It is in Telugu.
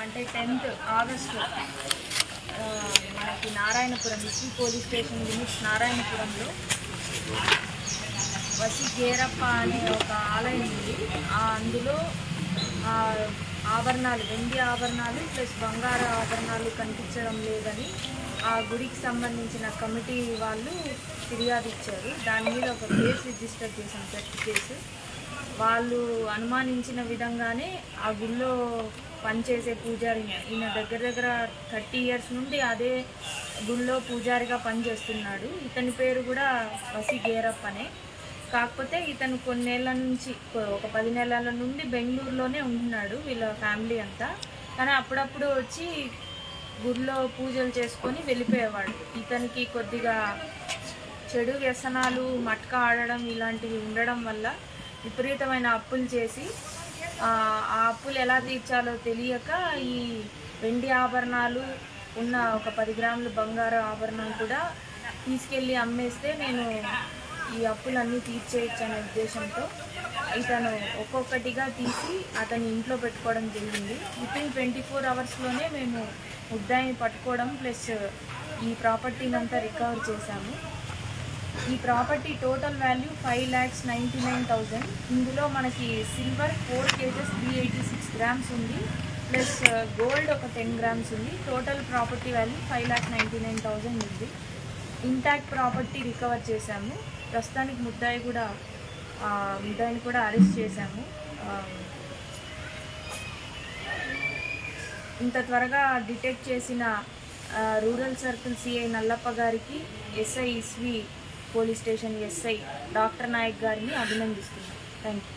అంటే టెన్త్ ఆగస్టు మనకి నారాయణపురం ఇసి పోలీస్ స్టేషన్ లిమిట్స్ నారాయణపురంలో వసి గేరప్ప అనే ఒక ఆలయం ఉంది. అందులో ఆ ఆభరణాలు వెండి ఆభరణాలు ప్లస్ బంగారు ఆభరణాలు కనిపించడం లేదని ఆ గుడికి సంబంధించిన కమిటీ వాళ్ళు ఫిర్యాదు ఇచ్చారు. దాని మీద ఒక కేసు రిజిస్టర్ చేశాం థెఫ్ట్ కేసు. వాళ్ళు అనుమానించిన విధంగానే ఆ గుళ్ళో పనిచేసే పూజారిని ఈయన దగ్గర దగ్గర థర్టీ ఇయర్స్ నుండి అదే గుళ్ళో పూజారిగా పనిచేస్తున్నాడు. ఇతని పేరు కూడా వసి గేరప్ అనే కాకపోతే ఇతను కొన్నేళ్ళ నుంచి ఒక పది నెలల నుండి బెంగళూరులోనే ఉంటున్నాడు వీళ్ళ ఫ్యామిలీ అంతా. కానీ అప్పుడప్పుడు వచ్చి గుడిలో పూజలు చేసుకొని వెళ్ళిపోయేవాడు. ఇతనికి కొద్దిగా చెడు వ్యసనాలు మట్క ఆడడం ఇలాంటివి ఉండడం వల్ల విపరీతమైన అప్పులు చేసి ఆ అప్పులు ఎలా తీర్చాలో తెలియక ఈ వెండి ఆభరణాలు ఉన్న ఒక పది గ్రాములు బంగారు ఆభరణం కూడా తీసుకెళ్ళి అమ్మేస్తే నేను ఈ అప్పులన్నీ తీర్చేయచ్చు అనే ఉద్దేశంతో ఇతను ఒక్కొక్కటిగా తీసి అతని ఇంట్లో పెట్టుకోవడం జరిగింది. విత్ ఇన్ ట్వంటీ ఫోర్ అవర్స్లోనే మేము ముద్దాయిని పట్టుకోవడం ప్లస్ ఈ ప్రాపర్టీని అంతా రికవర్ చేశాము. ఈ property total value five lakhs ninety nine thousand ఇందులో మనకి silver four kgs three eighty six grams ఉంది ప్లస్ గోల్డ్ uh, ఒక టెన్ గ్రామ్స్ ఉంది. Total property value five lakh ninety nine thousand ఉంది. ఇంటాక్ట్ ప్రాపర్టీ రికవర్ చేశాము. ప్రస్తుతానికి ముద్దాయి కూడా ముద్దాయిని కూడా అరెస్ట్ చేశాము. ఇంత త్వరగా డిటెక్ట్ చేసిన రూరల్ సర్కిల్ సిఐ నల్లప్ప గారికి SI ఇస్వి police station SI doctor Nayak గారిని అభినందిస్తున్నాను థ్యాంక్ యూ